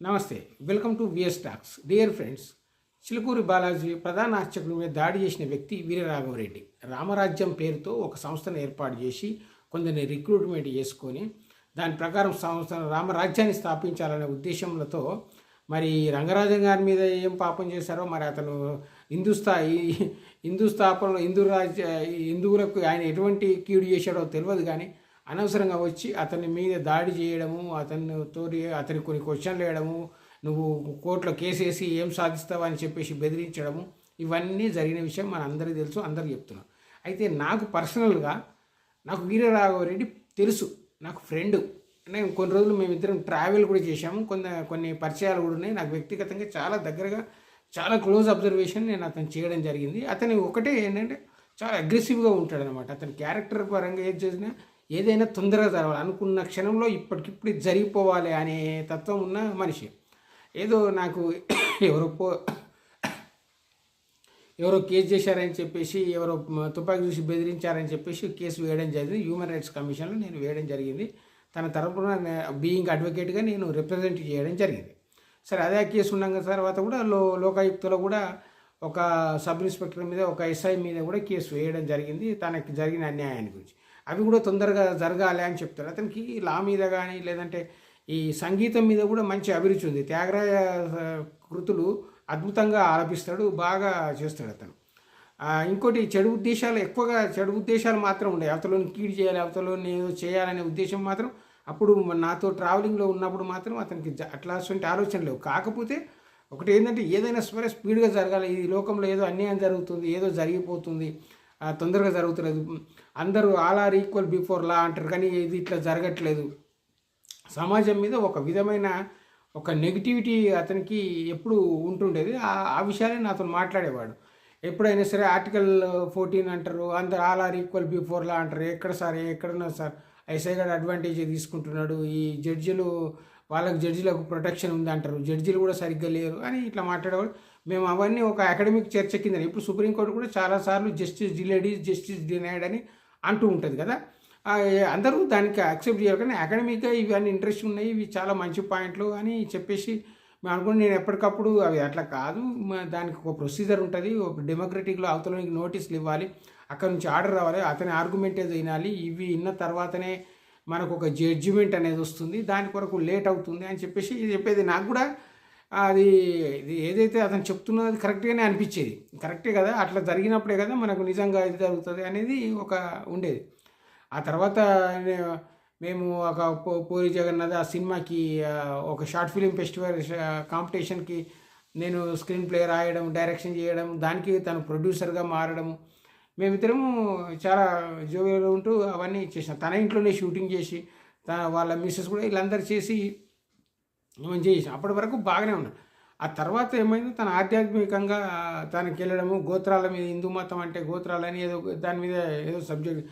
నమస్తే welcome to V S talks dear friends Chilkur Balaji ప్రధాన అర్చకుల మీద దాడి చేసిన వ్యక్తి వీరరాఘవరెడ్డి రామరాజ్యం పేరుతో ఒక సంస్థను ఏర్పాటు చేసి కొందరిని రిక్రూట్మెంట్ చేసుకొని దాని ప్రకారం సంస్థ రామరాజ్యాన్ని స్థాపించాలనే ఉద్దేశంతో మరి రంగరాజన్ గారి మీద ఏం పాపం చేశారో మరి అతను హిందూస్థా హిందూ స్థాపనలో హిందూ రాజ్య హిందువులకు ఆయన ఎటువంటి కీడు చేశాడో తెలియదు కానీ అనవసరంగా వచ్చి అతని మీద దాడి చేయడము అతన్ని తోటి అతనికి కొన్ని క్వశ్చన్లు వేయడము నువ్వు కోర్టులో కేసేసి వేసి ఏం సాధిస్తావు అని చెప్పేసి బెదిరించడము ఇవన్నీ జరిగిన విషయం మన అందరికీ తెలుసు అందరికీ చెప్తున్నాం. అయితే నాకు పర్సనల్గా నాకు వీరరాఘవరెడ్డి తెలుసు నాకు ఫ్రెండ్ నేను కొన్ని రోజులు మేమిద్దరం ట్రావెల్ కూడా చేశాము కొన్ని కొన్ని పరిచయాలు కూడా ఉన్నాయి. నాకు వ్యక్తిగతంగా చాలా దగ్గరగా చాలా క్లోజ్ అబ్జర్వేషన్ నేను అతను చేయడం జరిగింది. అతని ఒకటే ఏంటంటే చాలా అగ్రెసివ్గా ఉంటాడనమాట. అతని క్యారెక్టర్ పరంగా ఏది చేసినా ఏదైనా తొందరగా జరగాలి. అనుకున్న క్షణంలో ఇప్పటికిప్పుడు జరిగిపోవాలి అనే తత్వం ఉన్న మనిషి. ఏదో నాకు ఎవరో పో ఎవరో కేసు చేశారని చెప్పేసి ఎవరో తుపాకీ చూసి బెదిరించారని చెప్పేసి కేసు వేయడం జరిగింది. హ్యూమన్ రైట్స్ కమిషన్లో నేను వేయడం జరిగింది. తన తరపున బీయింగ్ అడ్వకేట్గా నేను రిప్రజెంట్ చేయడం జరిగింది. సరే అదే కేసు ఉన్నాక తర్వాత కూడా లో లోకాయుక్తలో కూడా ఒక సబ్ ఇన్స్పెక్టర్ మీద ఒక ఎస్ఐ మీద కూడా కేసు వేయడం జరిగింది. తనకి జరిగిన అన్యాయాన్ని గురించి. అవి కూడా తొందరగా జరగాలి అని చెప్తారు. అతనికి లా మీద కానీ లేదంటే ఈ సంగీతం మీద కూడా మంచి అభిరుచి ఉంది. త్యాగరాయ కృతులు అద్భుతంగా ఆలపిస్తాడు బాగా చేస్తాడు అతను. ఇంకోటి చెడు ఉద్దేశాలు ఎక్కువగా చెడు ఉద్దేశాలు మాత్రం ఉండే అవతలని కీడు చేయాలి అవతలని ఏదో చేయాలనే ఉద్దేశం మాత్రం అప్పుడు నాతో ట్రావెలింగ్లో ఉన్నప్పుడు మాత్రం అతనికి జ- అట్లాంటి ఆలోచన లేవు. కాకపోతే ఒకటి ఏంటంటే ఏదైనా స్వర స్పీడ్గా జరగాలి. ఈ లోకంలో ఏదో అన్యాయం జరుగుతుంది ఏదో జరిగిపోతుంది. తొందరగా జరుగుతలేదు. అందరూ all are equal before law అంటారు కానీ ఇది ఇట్లా జరగట్లేదు. సమాజం మీద ఒక విధమైన ఒక నెగిటివిటీ అతనికి ఎప్పుడు ఉంటుండేది. ఆ ఆ విషయాలే నాతో మాట్లాడేవాడు. ఎప్పుడైనా సరే ఆర్టికల్ ఫోర్టీన్ అంటారు అందరు all are equal before law అంటారు. ఎక్కడ సార్ ఎక్కడున్నా సార్ ఐసై గారు అడ్వాంటేజ్ తీసుకుంటున్నాడు. ఈ జడ్జిలు వాళ్ళకి జడ్జిలకు ప్రొటెక్షన్ ఉంది అంటారు. జడ్జిలు కూడా సరిగ్గా లేరు అని ఇట్లా మాట్లాడేవాడు. మేము అవన్నీ ఒక అకాడమిక్ చర్చ కింద ఇప్పుడు సుప్రీంకోర్టు కూడా చాలాసార్లు జస్టిస్ డిలేడీస్ జస్టిస్ డినైడ్ అని అంటూ ఉంటుంది కదా. అందరూ దానికి యాక్సెప్ట్ చేయాలి కానీ అకాడమిక్గా ఇవి అన్ని ఇంట్రెస్ట్ ఉన్నాయి ఇవి చాలా మంచి పాయింట్లు అని చెప్పేసి మేము అనుకుని నేను ఎప్పటికప్పుడు అవి అట్లా కాదు. దానికి ఒక ప్రొసీజర్ ఉంటుంది. ఒక డెమోక్రటిక్లో అవతలనికి నోటీసులు ఇవ్వాలి. అక్కడ నుంచి ఆర్డర్ రావాలి. అతని ఆర్గ్యుమెంట్ ఏదో వినాలి. ఇవి విన్న తర్వాతనే మనకు ఒక జడ్జిమెంట్ అనేది వస్తుంది. దాని కొరకు లేట్ అవుతుంది అని చెప్పేసి ఇది చెప్పేది. నాకు కూడా అది ఇది ఏదైతే అతను చెప్తున్నది అది కరెక్ట్గానే అనిపించేది. కరెక్టే కదా? అట్లా జరిగినప్పుడే కదా మనకు నిజంగా ఇది జరుగుతుంది అనేది ఒక ఉండేది. ఆ తర్వాత మేము ఒక పో- పూరి జగన్నాథ్ ఆ సినిమాకి ఒక షార్ట్ ఫిలిం ఫెస్టివల్ కాంపిటీషన్కి నేను స్క్రీన్ ప్లే రాయడం డైరెక్షన్ చేయడం దానికి తను ప్రొడ్యూసర్గా మారడము. మేమిద్దరము చాలా జోవియల్గా ఉంటూ అవన్నీ చేసాం తన ఇంట్లోనే షూటింగ్ చేసి తన వాళ్ళ మిస్సెస్ కూడా వీళ్ళందరూ చేసి మేము చేసాం అప్పటి వరకు బాగానే ఉన్నాం ఆ తర్వాత ఏమైంది? తన ఆధ్యాత్మికంగా తనకి వెళ్ళడము గోత్రాల మీద హిందూ మతం అంటే గోత్రాలని ఏదో దాని మీద ఏదో సబ్జెక్ట్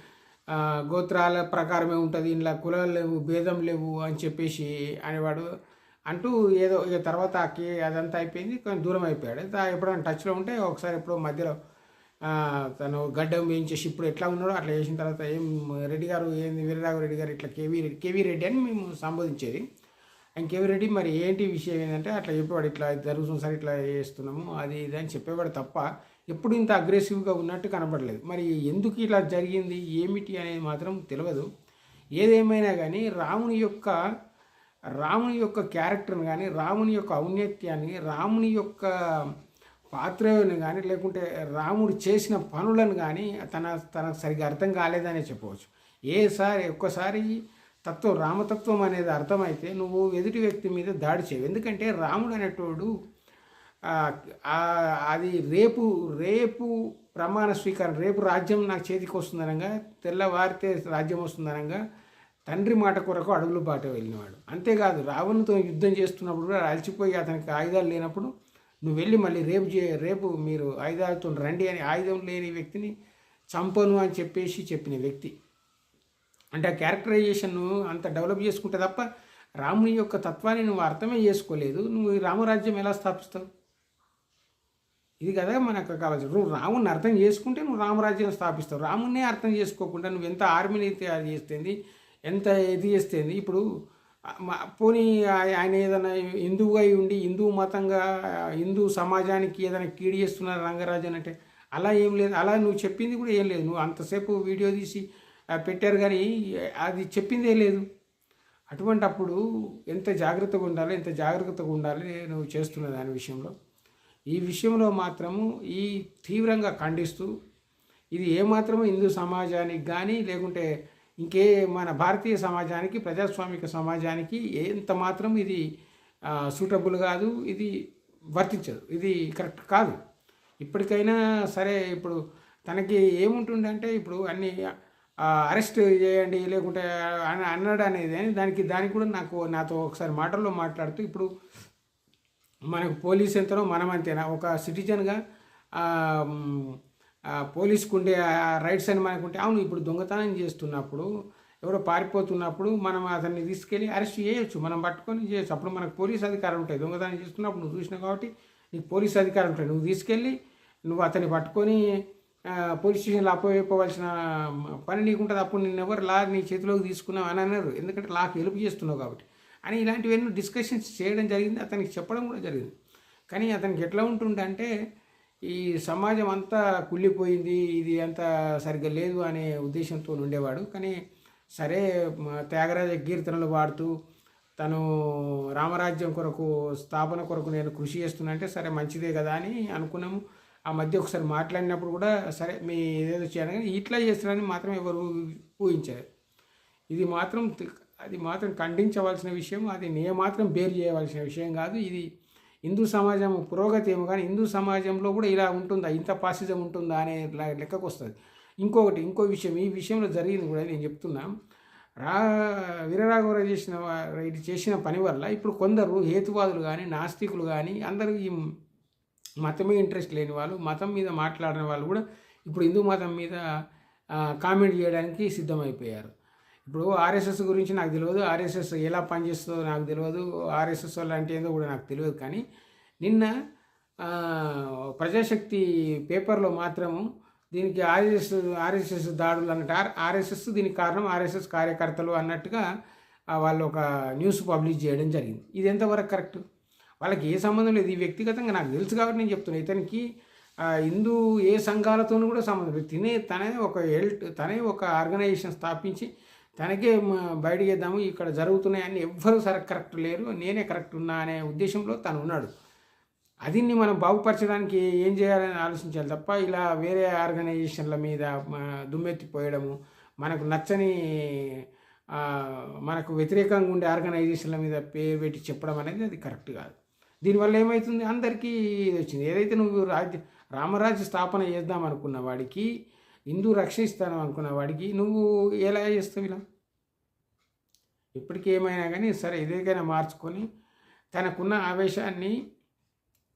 గోత్రాల ప్రకారమే ఉంటుంది ఇంట్లో కులాలు లేవు భేదం లేవు అని చెప్పేసి అనేవాడు అంటూ ఏదో ఇక తర్వాత ఆ కే అదంతా అయిపోయింది. కొంచెం దూరం అయిపోయాడు. ఎప్పుడైనా టచ్లో ఉంటే ఒకసారి ఎప్పుడో మధ్యలో తను గడ్డం వేయించేసి ఇప్పుడు ఎట్లా ఉన్నాడో అట్లా చేసిన తర్వాత ఏం రెడ్డి గారు ఏంది వీరరాఘవ రెడ్డి గారు ఇట్లా కేవీ రెడ్డి కేవీ రెడ్డి అని మేము సంబోధించేది. ఆయన రెడ్డి మరి ఏంటి విషయం ఏంటంటే అట్లా చెప్పేవాడు ఇట్లా జరుగుతుంది సార్ ఇట్లా చేస్తున్నాము అది ఇది అని చెప్పేవాడు తప్ప ఎప్పుడు ఇంత అగ్రెసివ్గా ఉన్నట్టు కనబడలేదు. మరి ఎందుకు ఇలా జరిగింది ఏమిటి అనేది మాత్రం తెలియదు ఏదేమైనా కానీ రాముని యొక్క రాముని యొక్క క్యారెక్టర్ని కానీ రాముని యొక్క ఔన్నత్యాన్ని రాముని యొక్క పాత్రని కానీ లేకుంటే రాముడు చేసిన పనులను కానీ తన తనకు సరిగ్గా అర్థం కాలేదనే చెప్పవచ్చు. ఏసారి ఒక్కసారి తత్వం రామతత్వం అనేది అర్థమైతే నువ్వు ఎదుటి వ్యక్తి మీద దాడి చేయవు. ఎందుకంటే రాముడు అనేటోడు అది రేపు రేపు ప్రమాణ స్వీకారం రేపు రాజ్యం నాకు చేతికి వస్తుందనగా తెల్లవారితే రాజ్యం వస్తుందనగా తండ్రి మాట కొరకు అడుగులు బాట వెళ్ళినవాడు. అంతేకాదు రావణుతో యుద్ధం చేస్తున్నప్పుడు కూడా అలసిపోయి అతనికి ఆయుధాలు లేనప్పుడు నువ్వు వెళ్ళి మళ్ళీ రేపు చే రేపు మీరు ఆయుధాలతో రండి అని ఆయుధం లేని వ్యక్తిని చంపను అని చెప్పేసి చెప్పిన వ్యక్తి. అంటే ఆ క్యారెక్టరైజేషన్ అంత డెవలప్ చేసుకుంటే తప్ప రాముని యొక్క తత్వాన్ని నువ్వు అర్థమే చేసుకోలేదు. నువ్వు రామరాజ్యం ఎలా స్థాపిస్తావు? ఇది కదా మనకు కావాల్సింది నువ్వు రాముని అర్థం చేసుకుంటే నువ్వు రామరాజ్యం స్థాపిస్తావు. రామునే అర్థం చేసుకోకుండా నువ్వు ఎంత ఆర్మీని తయారు చేస్తుంది ఎంత ఇది చేస్తుంది ఇప్పుడు పోనీ ఆయ- ఆయన ఏదైనా హిందువుగా ఉండి హిందూ మతంగా హిందూ సమాజానికి ఏదైనా కీడి చేస్తున్నారు అని అంటే అలా ఏం లేదు. అలా నువ్వు చెప్పింది కూడా ఏం లేదు. నువ్వు అంతసేపు వీడియో తీసి పెట్టారు కానీ అది చెప్పిందే లేదు. అటువంటి అప్పుడు ఎంత జాగ్రత్తగా ఉండాలి ఎంత జాగ్రత్తగా ఉండాలి నువ్వు చేస్తున్న దాని విషయంలో? ఈ విషయంలో మాత్రము ఈ తీవ్రంగా ఖండిస్తూ ఇది ఏమాత్రము హిందూ సమాజానికి కానీ లేకుంటే ఇంకే మన భారతీయ సమాజానికి ప్రజాస్వామిక సమాజానికి ఎంత మాత్రం ఇది సూటబుల్ కాదు ఇది వర్తించదు ఇది కరెక్ట్ కాదు. ఇప్పటికైనా సరే ఇప్పుడు తనకి ఏముంటుందంటే ఇప్పుడు అన్ని అరెస్ట్ చేయండి లేకుంటే అన్నాడు అనేది. దానికి దానికి కూడా నాకు నాతో ఒకసారి మాటల్లో మాట్లాడుతూ ఇప్పుడు మనకు పోలీస్ ఎంతనో మనం అంతేనా? ఒక సిటిజన్గా పోలీస్కు ఉండే రైట్స్ అని మనకుంటే అవును ఇప్పుడు దొంగతనం చేస్తున్నప్పుడు ఎవరో పారిపోతున్నప్పుడు మనం అతన్ని తీసుకెళ్ళి అరెస్ట్ చేయొచ్చు. మనం పట్టుకొని చేయొచ్చు. అప్పుడు మనకు పోలీస్ అధికారులు ఉంటాయి. దొంగతనం చేస్తున్నప్పుడు నువ్వు చూసినావు కాబట్టి నీకు పోలీస్ అధికారులు ఉంటాయి. నువ్వు తీసుకెళ్ళి నువ్వు అతన్ని పట్టుకొని పోలీస్ స్టేషన్లో అప్పవేయవలసిన పని నీకుంటుంది అప్పుడు నేను ఎవరు లా నీ చేతిలోకి తీసుకున్నావు అని అన్నారు. ఎందుకంటే లాకి హెల్ప్ చేస్తున్నావు కాబట్టి. అని ఇలాంటివన్నీ డిస్కషన్స్ చేయడం జరిగింది అతనికి చెప్పడం కూడా జరిగింది. కానీ అతనికి ఎట్లా ఉంటుందంటే ఈ సమాజం అంతా కుళ్ళిపోయింది ఇది అంతా సరిగ్గా లేదు అనే ఉద్దేశంతో ఉండేవాడు. కానీ సరే త్యాగరాజ కీర్తనలు పాడుతూ తను రామరాజ్యం కొరకు స్థాపన కొరకు నేను కృషి చేస్తున్నా అంటే సరే మంచిదే కదా అని అనుకున్నాము. ఆ మధ్య ఒకసారి మాట్లాడినప్పుడు కూడా సరే మీ ఏదేదో చేయాలి కానీ ఇట్లా చేస్తున్నారని మాత్రం ఎవరు ఊహించారు ఇది మాత్రం అది మాత్రం ఖండించవలసిన విషయం అది నే మాత్రం బేర్ చేయవలసిన విషయం కాదు. ఇది హిందూ సమాజం పురోగతి ఏమో కానీ హిందూ సమాజంలో కూడా ఇలా ఉంటుందా ఇంత పాసిజం ఉంటుందా అనే లెక్కకు వస్తుంది. ఇంకొకటి ఇంకో విషయం ఈ విషయంలో జరిగింది కూడా నేను చెప్తున్నా. రా వీరరాఘవరావు చేసిన ఇది చేసిన పని వల్ల ఇప్పుడు కొందరు హేతువాదులు కానీ నాస్తికులు కానీ అందరూ ఈ మతమే ఇంట్రెస్ట్ లేని వాళ్ళు మతం మీద మాట్లాడిన వాళ్ళు కూడా ఇప్పుడు హిందూ మతం మీద కామెంట్ చేయడానికి సిద్ధమైపోయారు. ఇప్పుడు ఆర్ఎస్ఎస్ గురించి నాకు తెలియదు ఆర్ఎస్ఎస్ ఎలా పనిచేస్తుందో నాకు తెలియదు ఆర్ఎస్ఎస్ లాంటి అంటే ఏందో కూడా నాకు తెలియదు. కానీ నిన్న ప్రజాశక్తి పేపర్లో మాత్రము దీనికి ఆర్ఎస్ఎస్ ఆర్ఎస్ఎస్ దాడులు అన్నట్టు ఆర్ ఆర్ఎస్ఎస్ దీనికి కారణం ఆర్ఎస్ఎస్ కార్యకర్తలు అన్నట్టుగా వాళ్ళు ఒక న్యూస్ పబ్లిష్ చేయడం జరిగింది. ఇది ఎంతవరకు కరెక్ట్? వాళ్ళకి ఏ సంబంధం లేదు. ఈ వ్యక్తిగతంగా నాకు తెలుసు కాబట్టి నేను చెప్తున్నాను ఇతనికి హిందూ ఏ సంఘాలతోనూ కూడా సంబంధం లేదు. తినే తనే ఒక హెల్ట్ తనే ఒక ఆర్గనైజేషన్ స్థాపించి తనకే మ- బయట చేద్దాము ఇక్కడ జరుగుతున్నాయని ఎవ్వరూ సరే కరెక్ట్ లేరు. నేనే కరెక్ట్ ఉన్నా అనే ఉద్దేశంలో తను ఉన్నాడు. అదిని మనం బాగుపరచడానికి ఏం చేయాలని ఆలోచించాలి తప్ప ఇలా వేరే ఆర్గనైజేషన్ల మీద దుమ్మెత్తిపోయడము మనకు నచ్చని మనకు వ్యతిరేకంగా ఉండే ఆర్గనైజేషన్ల మీద పేరు పెట్టి చెప్పడం అనేది అది కరెక్ట్ కాదు. దీనివల్ల ఏమవుతుంది అందరికీ ఇది వచ్చింది. ఏదైతే నువ్వు రాజ్య రామరాజ్య స్థాపన చేద్దాం అనుకున్న వాడికి హిందూ రక్షిస్తాను అనుకున్న వాడికి నువ్వు ఎలా చేస్తావు ఇలా? ఇప్పటికీ ఏమైనా కానీ సరే ఇదేకైనా మార్చుకొని తనకున్న ఆవేశాన్ని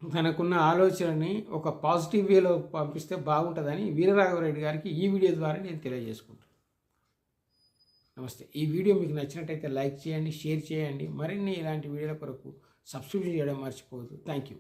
తనకున్న ఆలోచనని ఒక పాజిటివ్ వేలో పంపిస్తే బాగుంటుందని వీరరాఘవరెడ్డి గారికి ఈ వీడియో ద్వారా నేను తెలియజేసుకుంటాను నమస్తే. ఈ వీడియో మీకు నచ్చినట్టయితే లైక్ చేయండి షేర్ చేయండి. మరిన్ని ఇలాంటి వీడియోల కొరకు సబ్స్క్రైబ్ చేయడం మర్చిపోవద్దు థ్యాంక్ యూ